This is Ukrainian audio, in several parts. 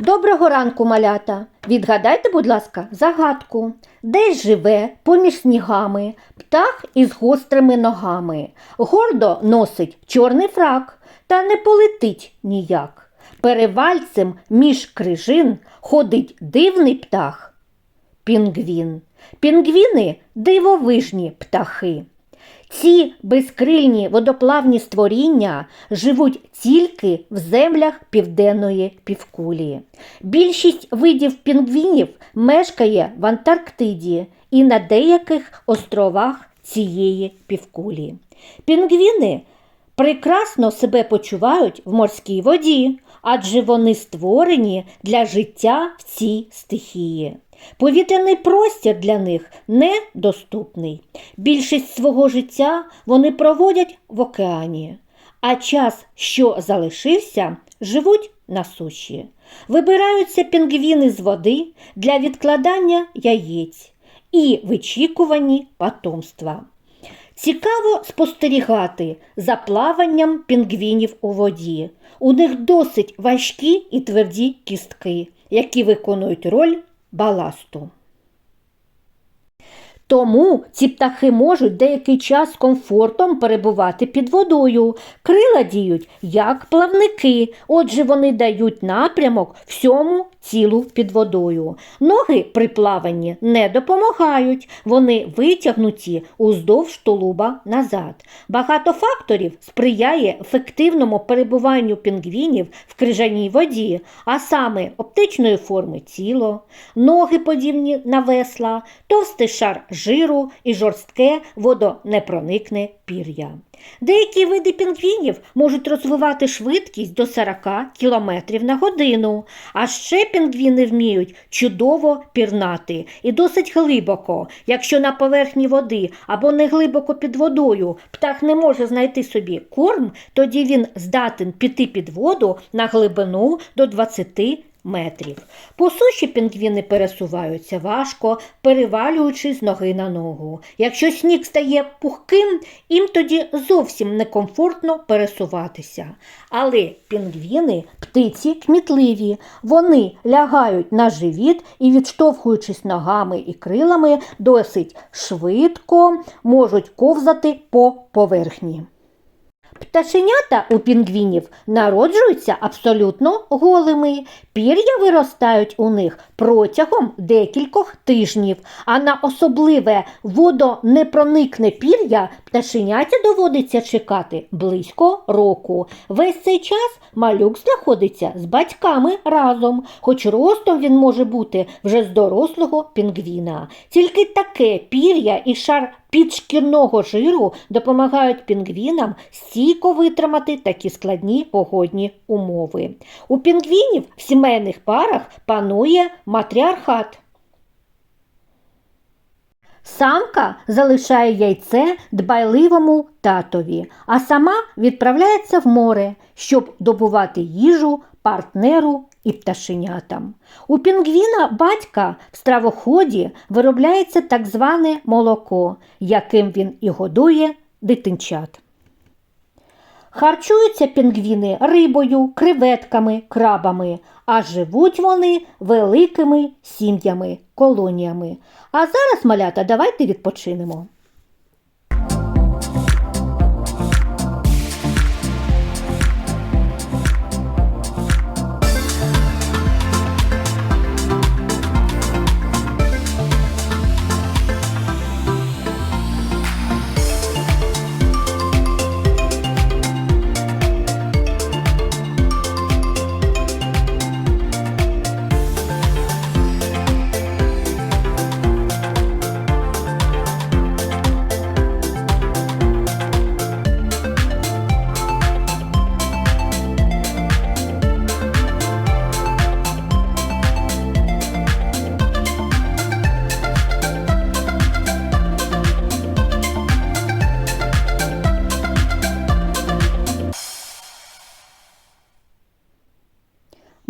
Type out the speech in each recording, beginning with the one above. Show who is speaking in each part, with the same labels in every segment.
Speaker 1: Доброго ранку, малята. Відгадайте, будь ласка, загадку. Де живе поміж снігами птах із гострими ногами? Гордо носить чорний фрак, та не полетить ніяк. Перевальцем між крижин ходить дивний птах. Пінгвін. Пінгвіни дивовижні птахи. Ці безкрильні водоплавні створіння живуть тільки в землях південної півкулі. Більшість видів пінгвінів мешкає в Антарктиді і на деяких островах цієї півкулі. Пінгвіни прекрасно себе почувають в морській воді, адже вони створені для життя в цій стихії. Повітряний простір для них недоступний. Більшість свого життя вони проводять в океані, а час, що залишився, живуть на суші. Вибираються пінгвіни з води для відкладання яєць і вичікувані потомства. Цікаво спостерігати за плаванням пінгвінів у воді. У них досить важкі і тверді кістки, які виконують роль баласту. Тому ці птахи можуть деякий час з комфортом перебувати під водою. Крила діють як плавники, отже, вони дають напрямок всьому тілу під водою. Ноги при плаванні не допомагають, вони витягнуті уздовж тулуба назад. Багато факторів сприяє ефективному перебуванню пінгвінів в крижаній воді, а саме оптичної форми тіло, ноги подібні на весла, товстий шар жиру і жорстке водонепроникне пір'я. Деякі види пінгвінів можуть розвивати швидкість до 40 км на годину, а ще пінгвіни вміють чудово пірнати і досить глибоко. Якщо на поверхні води або не глибоко під водою птах не може знайти собі корм, тоді він здатен піти під воду на глибину до 20 метрів. По суші пінгвіни пересуваються важко, перевалюючи з ноги на ногу. Якщо сніг стає пухким, їм тоді зовсім некомфортно пересуватися. Але пінгвіни птиці кмітливі. Вони лягають на живіт і, відштовхуючись ногами і крилами, досить швидко можуть ковзати по поверхні. Пташенята у пінгвінів народжуються абсолютно голими. Пір'я виростають у них протягом декількох тижнів, а на особливе водонепроникне пір'я пташеняті доводиться чекати близько року. Весь цей час малюк знаходиться з батьками разом, хоч ростом він може бути вже з дорослого пінгвіна. Тільки таке пір'я і шар підшкірного жиру допомагають пінгвінам стійко витримати такі складні погодні умови. У пінгвінів в сімейних парах панує матріархат. Самка залишає яйце дбайливому татові, а сама відправляється в море, щоб добувати їжу партнеру і пташенятам. У пінгвіна батька в стравоході виробляється так зване молоко, яким він і годує дитинчат. Харчуються пінгвіни рибою, креветками, крабами, а живуть вони великими сім'ями, колоніями. А зараз, малята, давайте відпочинемо.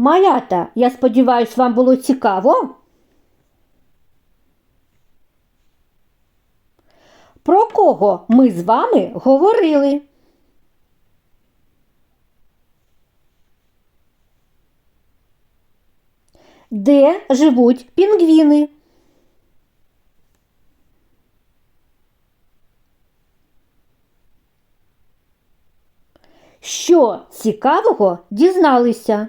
Speaker 1: Малята, я сподіваюся, вам було цікаво. Про кого ми з вами говорили? де живуть пінгвіни. Що цікавого дізналися?